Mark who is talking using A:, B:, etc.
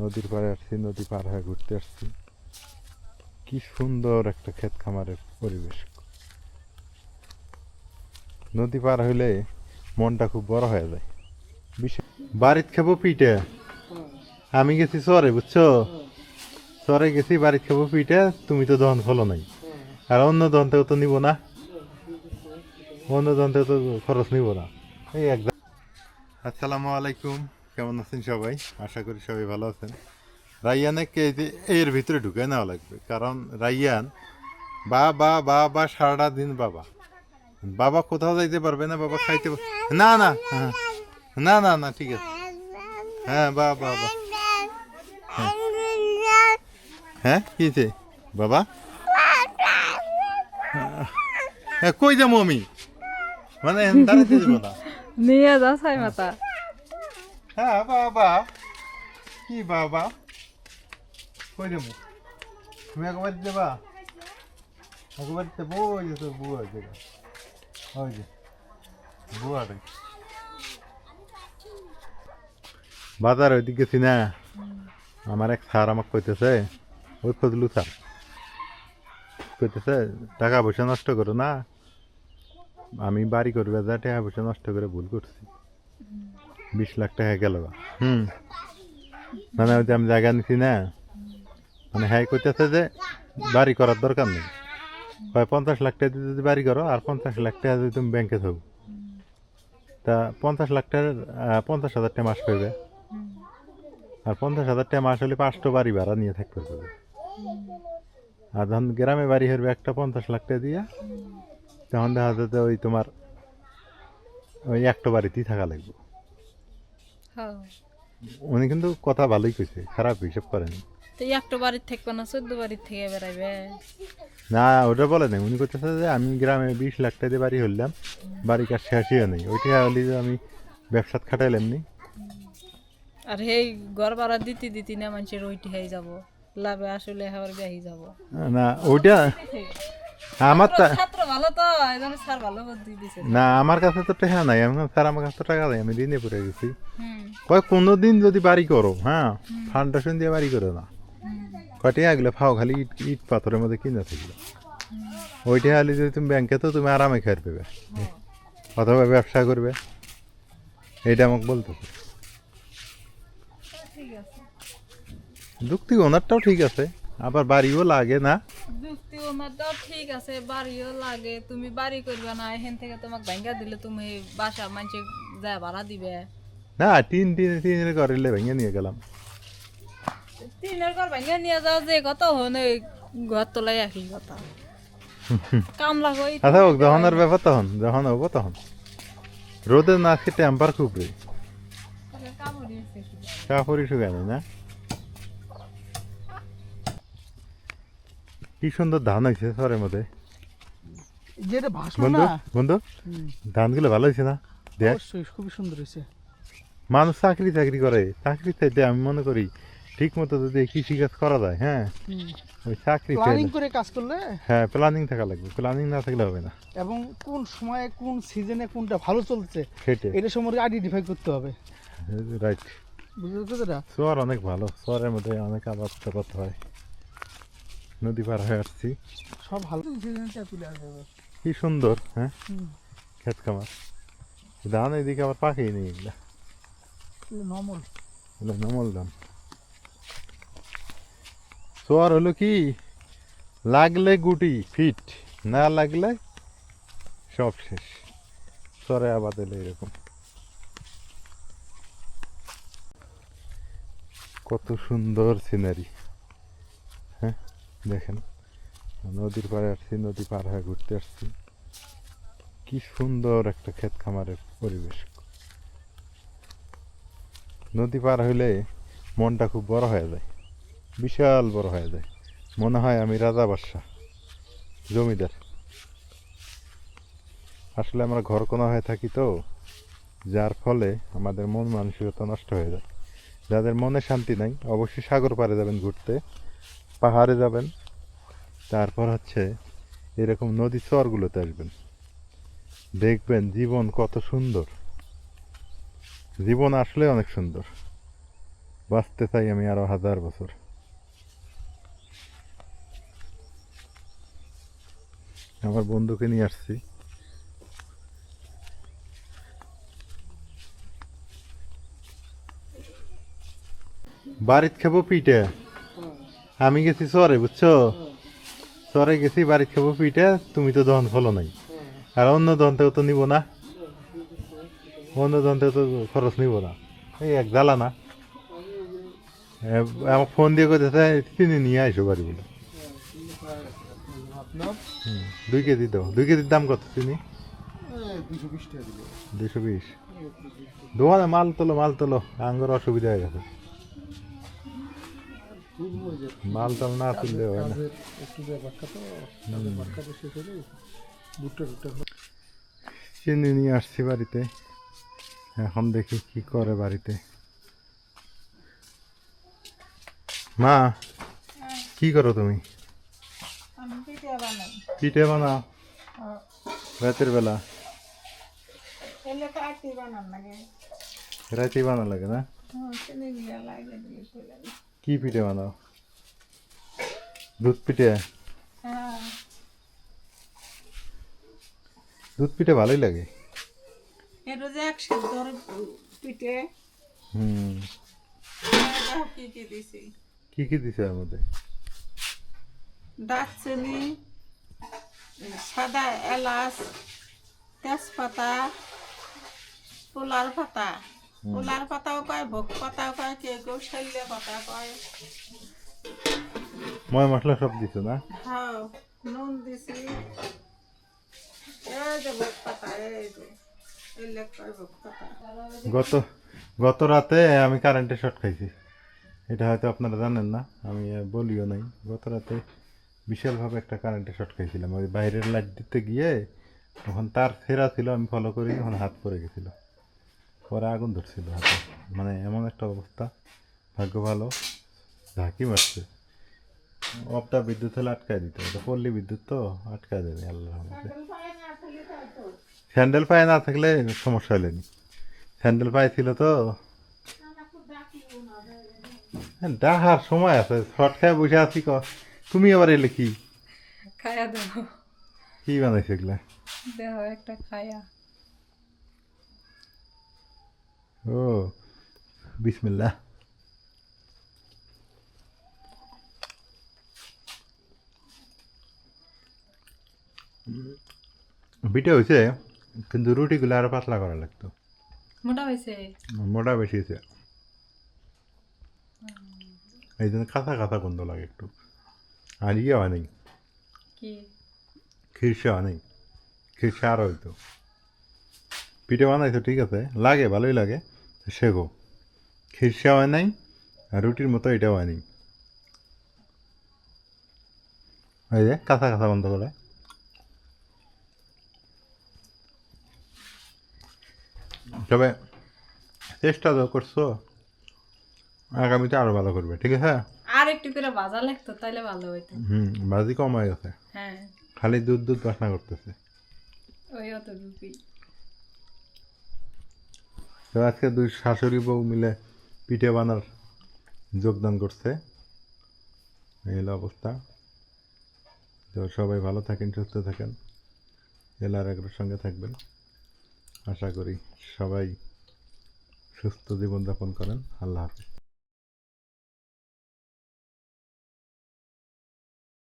A: নদীর পাড়ে আসছি, নদী পার হয়ে ঘুরতে আসছি। কি সুন্দর একটা ক্ষেত খামারের পরিবেশ। নদী পার হইলে মনটা খুব বড় হয়ে যায়। বিশেষ বাড়িতে খাব পিঠে। আমি গেছি চরে, বুঝছ? চরে গেছি, বাড়িতে খাব পিঠে, তুমি তো দহন ফলো নাই। আর অন্য দহন থেকে তো নিব না। অন্য দহন থেকে তো খরচ নিব না। এই একদম আসসালামু আলাইকুম। কেমন আছেন সবাই? আশা করি সবাই ভালো আছেন। রাইয়ানকে যে এর ভিতরে ঢুকে নেওয়া লাগবে। কারণ রাইয়ান বা বা বা বা, সারাটা দিন বাবা। বাবা কোথাও যাইতে পারবে না, বাবা খাইতে না না হ্যাঁ। না না না, ঠিক আছে। হ্যাঁ বা বা বা। হ্যাঁ কি হয়েছে বাবা? হ্যাঁ কই যাব আমি? মানে দাঁড়াতে যাব না।
B: নিয়ে যা ছাই মাতা
A: হ্যাঁ বাবা। কি বাবা? কই দেবো তুমি একবার দেবা একবার দেবো ওই যে তোর বুয়া আছে ওই যে বুয়াটা বাজার ওইদিকে গেছি না আমার এক স্যার আমাকে কইতেছে, ওই ফজলু স্যার। কইতেছে, টাকা পয়সা নষ্ট করো না। আমি বাড়ি করবে যা, টাকা পয়সা নষ্ট করে ভুল করছি। বিশ লাখ টাকা গেল। হুম। মানে ওই যে আমি জায়গা নিছি না মানে হ্যাঁ কইতেছে যে বাড়ি করার দরকার নেই। হয় পঞ্চাশ লাখ টাকা দিয়ে যদি বাড়ি করো আর পঞ্চাশ লাখ টাকা যদি তুমি ব্যাংকে থাকো। তা পঞ্চাশ লাখ টাকার পঞ্চাশ হাজার টাকা মাস পাইবে আর পঞ্চাশ হাজার টাকা মাস হলে পাঁচটা বাড়ি ভাড়া নিয়ে থাকতে পারবে আর যখন গ্রামে বাড়ি হইবে একটা পঞ্চাশ লাখ টাকা দিয়া তখন দেখা যাচ্ছে ওই তোমার ওই একটা বাড়িতেই থাকা লাগবে। উনি কিন্তু কথা ভালোই কইছে খারাপ হিসাব করেন।
B: তো একটা বাড়ির থেকে না চোদ্দ বাড়ির থেকে বেড়াইবে?
A: না ওটা বলে নাই। উনি করতেছে যে আমি গ্রামে বিশ লাখ টাকা দিয়ে বাড়ি হইলাম বাড়ি কাজ শেষই নেই। ওইটা হলে যে আমি ব্যবসাত খাটাইলাম নি।
B: আর সেই ঘর ভাড়া দিতে দিতে না মানুষের ওইটি হয়ে যাব। লাভে আসলে হওয়ার বেহি যাব।
A: না ওইটা আমার
B: ছাত্র ভালো তো এজন্য স্যার ভালো বুদ্ধি দিছে।
A: না আমার কাছে তো টাকা নাই। আমি স্যার আমার কাছে টাকা নাই আমি দিনে পড়ে গেছি। কয় কোনো দিন যদি বাড়ি করো হ্যাঁ ফাউন্ডেশন দিয়ে বাড়ি করো না। কয়টা আগলে ফাও খালি ইট ইট পাথরের মধ্যে কিনে থাকল ওইটা হলে যদি তুমি ব্যাংকে তো তুমি আরামে খেয়ে পেবে অথবা ব্যবসা করবে। এইটা আমাকে বলতো যুক্তি ওনারটাও ঠিক আছে আবার বাড়িও লাগে না।
B: যুক্তি ওনারটাও ঠিক আছে বাড়িও লাগে তুমি বাড়ি করবে না এখান থেকে তোমাকে ভাঙ্গা দিলে তুমি বাসা মানুষে যা ভাড়া দিবে।
A: না তিন তিন তিনের করিলে ভেঙে নিয়ে গেলাম।
B: তিনের ঘর ভাঙ্গা নিয়ে যাও যে কথা হনে ঘর তোলাই একই কথা। কামলা হই
A: আচ্ছা হোক যখনের ব্যাপার তখন যখন হব তখন। রোদে না আজকে টেম্পার খুব রে। কাপড়ই শুকায় না? কি সুন্দর ধান হয়েছে সরের মধ্যে?
C: যেটা
A: বন্ধু
C: না?
A: বন্ধু ধানগুলো ভালো হয়েছে না? দেখ।
C: অবশ্যই খুবই সুন্দর হয়েছে।
A: মানুষ চাকরি চাকরি করে চাকরি চাইতে আমি মনে করি ঠিক মতো যদি কৃষি কাজ করা যায় হ্যাঁ? ওই চাকরি
C: প্ল্যানিং করে কাজ করলে?
A: হ্যাঁ প্ল্যানিং থাকা লাগবে। প্ল্যানিং না থাকলে হবে না।
C: এবং কোন সময়ে কোন সিজনে কোনটা ভালো চলছে
A: সেটাই।
C: এটা সম্পর্কে আইডেন্টিফাই করতে হবে।
A: রাইট
C: বুঝতে পেরেছ
A: চর অনেক ভালো। চরের মধ্যে অনেক আবাদ টাবাদ হয়। নদী পার হয়ে আসছি।
C: সব ভালো।
A: কি সুন্দর হ্যাঁ। ক্ষেত খামার। ধান এদিকে আবার পাখি নেই এগুলা।
C: নর্মাল
A: এগুলো নমল ধান। চর হলো কি? লাগলে গুটি ফিট। না লাগলে সব শেষ। চরে আবাদ এলো এরকম। কত সুন্দর সিনারি হ্যাঁ? দেখেন, নদীর পাড়ে আসছি, নদী পার হয়ে ঘুরতে আসছি। কি সুন্দর একটা ক্ষেত খামারের পরিবেশ। নদী পার হইলে মনটা খুব বড় হয়ে যায়, বিশাল বড় হয়ে যায়। মনে হয় আমি রাজা বাদশাহ, জমিদার। আসলে আমরা ঘর কোনা হয়ে থাকি তো, যার ফলে আমাদের মন মানসিকতা নষ্ট হয়ে যায়। যাদের মনে শান্তি নাই, অবশ্যই সাগর পাড়ে যাবেন ঘুরতে। পাহাড়ে যাবেন, তারপর হচ্ছে এরকম নদী চরগুলোতে আসবেন। দেখবেন জীবন কত সুন্দর। জীবন আসলে অনেক সুন্দর। বাঁচতে চাই আমি আরও হাজার বছর। আমার বন্ধুকে নিয়ে আসছি। বাড়িতে খাব পিঠে। আমি গেছি সরে বুঝছ? সরে গেছি বাড়িতে খাব পিঠে, তুমি তো দহন ফলো নাই। আর অন্য দহন থেকে তো নিব না। অন্য দহন থেকে তো খরচ নিব না। এই এক জ্বালা না। আমার ফোন দিয়ে কোথায় চিনি নিয়ে আইসো বাড়ি বলে দুই কেজি দাও। দুই কেজির দাম কত চিনি
C: দুশো বিশ।
A: দোকানে মাল তোলো মাল তোলো। আঙ্গুর অসুবিধা হয়ে গেছে। মাল তোল না তুললে হয় না।
C: একটু ব্যাপারটা তো ব্যাপারটা শেষ হলে ভুট্টা টুট্টা
A: চিনি নিয়ে আসছি বাড়িতে। এখন দেখি কি করে বাড়িতে। মা কি করো তুমি?
B: আমি পিঠা
A: বানাও। রাতের বেলা। রাতে বানা লাগে। না? কি পিঠে বানাও? দুধ পিঠে?
B: হ্যাঁ।
A: দুধ পিঠে ভালোই লাগে।
B: এটা যে এক সিদ্ধর পিঠে।
A: হুম।
B: কি কি দিছি?
A: কি কি দিছে এর মধ্যে?
B: দারচিনি সাদা এলাচ তেজপাতা পোলার পাতা। পোলার পাতাও কয় ভোগ পাতাও কয় কেউ কেউ শৈল্য পাতা কয়।
A: ময় মশলা সব দিছো না?
B: হ্যাঁ নুন দিছি। এই যে ভোগ পাতা এই যে এলে কয় ভোগ পাতা
A: গত গত রাতে আমি কারেন্টে শর্ট খাইছি। এটা হয়তো আপনারা জানেন না আমি বলিও নাই। গত রাতে বিশালভাবে একটা কারেন্টে শর্ট খাইছিলাম। ওই বাইরের লাইট দিতে গিয়ে তখন তার ফেরা ছিল আমি ফলো করি তখন হাত পড়ে গেছিল। পরে আগুন ধরছিল হাতে। মানে এমন একটা অবস্থা। ভাগ্য ভালো ঝাঁকি মারছে। অপটা বিদ্যুৎ হলে আটকায় দিত। এটা পল্লী বিদ্যুৎ তো আটকায় দেবে আল্লাহ স্যান্ডেল পায়ে না থাকলে সমস্যা হলেনি স্যান্ডেল পায়ে ছিল তো। হ্যাঁ, ডাহার সময় আছে। শর্ট খায় বসে আছি ক। তুমি আবার এলে কি?
B: খায়া দেবো।
A: কি বানাইছো এগুলা?
B: দেহ একটা খায়া।
A: ও বিসমিল্লাহ। বিটে হয়েছে কিন্তু রুটিগুলো আরও পাতলা করা লাগতো।
B: মোটা হয়েছে
A: মোটা বেশি হয়েছে এই জন্য কাঁচা কাঁচা গন্ধ লাগে একটু। আর ইয়ে হয় নাই। খিরসা হয় নাই। খিরসা আর হইতো। পিঠে বানাইছো ঠিক আছে। লাগে ভালোই লাগে। শেখো খিরসা হয় নাই আর রুটির মতো এটাও নাই। এই যে কাঁচা কাঁচা বন্ধ করে। তবে চেষ্টা তো করছ আগামীতে আরও ভালো করবে ঠিক আছে?
B: আর একটু করে ভাজা লাগতো তাইলে ভালো হইতো।
A: হুম বাজি কম হয়ে গেছে
B: হ্যাঁ।
A: খালি দুধ দুধ বাসনা করতেছে।
B: ওই অত রুপি
A: তো আজকে দুই শাশুড়ি বউ মিলে পিঠে বানার যোগদান করছে। এই হলো অবস্থা। তো সবাই ভালো থাকেন, সুস্থ থাকেন। এলার একর সঙ্গে থাকবেন। আশা করি সবাই সুস্থ জীবনযাপন করেন। আল্লাহ হাফিজ।